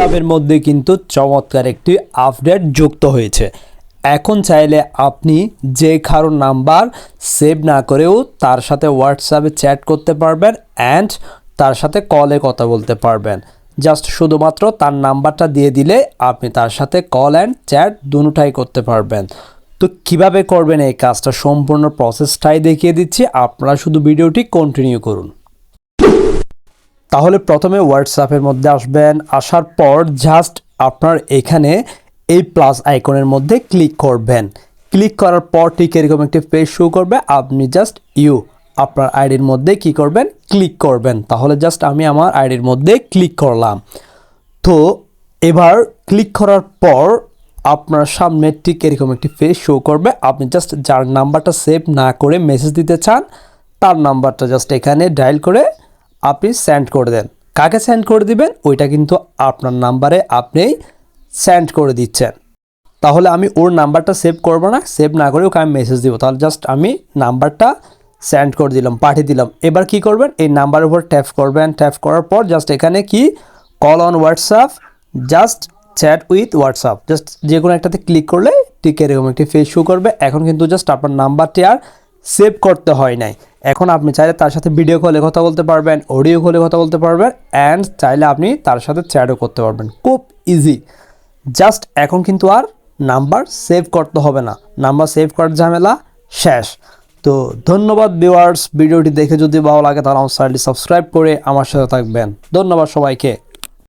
হোয়াটসঅ্যাপের মধ্যে কিন্তু চমৎকার একটি আপডেট যুক্ত হয়েছে। এখন চাইলে আপনি যে কারও নাম্বার সেভ না করেও তার সাথে হোয়াটসঅ্যাপে চ্যাট করতে পারবেন অ্যান্ড তার সাথে কলে কথা বলতে পারবেন। জাস্ট শুধুমাত্র তার নাম্বারটা দিয়ে দিলে আপনি তার সাথে কল অ্যান্ড চ্যাট দুটাই করতে পারবেন। তো কীভাবে করবেন এই কাজটা সম্পূর্ণ প্রসেসটাই দেখিয়ে দিচ্ছি। আপনারা শুধু ভিডিওটি কন্টিনিউ করুন। তাহলে প্রথমে হোয়াটসঅ্যাপের মধ্যে আসবেন, আসার পর জাস্ট আপনার এখানে এই প্লাস আইকনের মধ্যে ক্লিক করবেন। ক্লিক করার পর ঠিক এরকম একটি পেজ শো করবে, আপনি জাস্ট ইউ আপনার আইডির মধ্যে কি করবেন? ক্লিক করবেন। তাহলে জাস্ট আমি আমার আইডির মধ্যে ক্লিক করলাম। তো এবার ক্লিক করার পর আপনার সামনে ঠিক এরকম একটি ফেস শো করবে, আপনি জাস্ট যার নাম্বারটা সেভ না করে মেসেজ দিতে চান, তার নাম্বারটা জাস্ট এখানে ডায়াল করে আপনি সেন্ড করে দেন। কাকে সেন্ড করে দিবেন? ওইটা কিন্তু আপনার নাম্বারে আপনি সেন্ড করে দিচ্ছেন। তাহলে আমি ওর নাম্বারটা সেভ করব না সেভ না করে ওকে আমি মেসেজ দিব। তাহলে জাস্ট আমি নাম্বারটা সেন্ড করে দিলাম, পাঠিয়ে দিলাম। এবার কি করবেন? এই নাম্বারের উপর ট্যাপ করবেন। ট্যাপ করার পর জাস্ট এখানে কি? Call on WhatsApp just chat with WhatsApp just যে কোনো একটাতে ক্লিক করলে ঠিক এরকম একটি ফেস শো করবে। এখন কিন্তু জাস্ট আপনার নাম্বারটি আর সেভ করতে হয় নাই। এখন আপনি চাইলে তার সাথে ভিডিও কলে কথা বলতে পারবেন অডিও কলে কথা বলতে পারবেন অ্যান্ড চাইলে আপনি তার সাথে চ্যাটও করতে পারবেন। খুব ইজি জাস্ট এখন কিন্তু আর নাম্বার সেভ করতে হবে না। নাম্বার সেভ করার ঝামেলা শেষ। তো ধন্যবাদ ভিউয়ার্স ভিডিওটি দেখে যদি ভালো লাগে তাহলে আমার চ্যানেলটি সাবস্ক্রাইব করে আমার সাথে থাকবেন। ধন্যবাদ সবাইকে।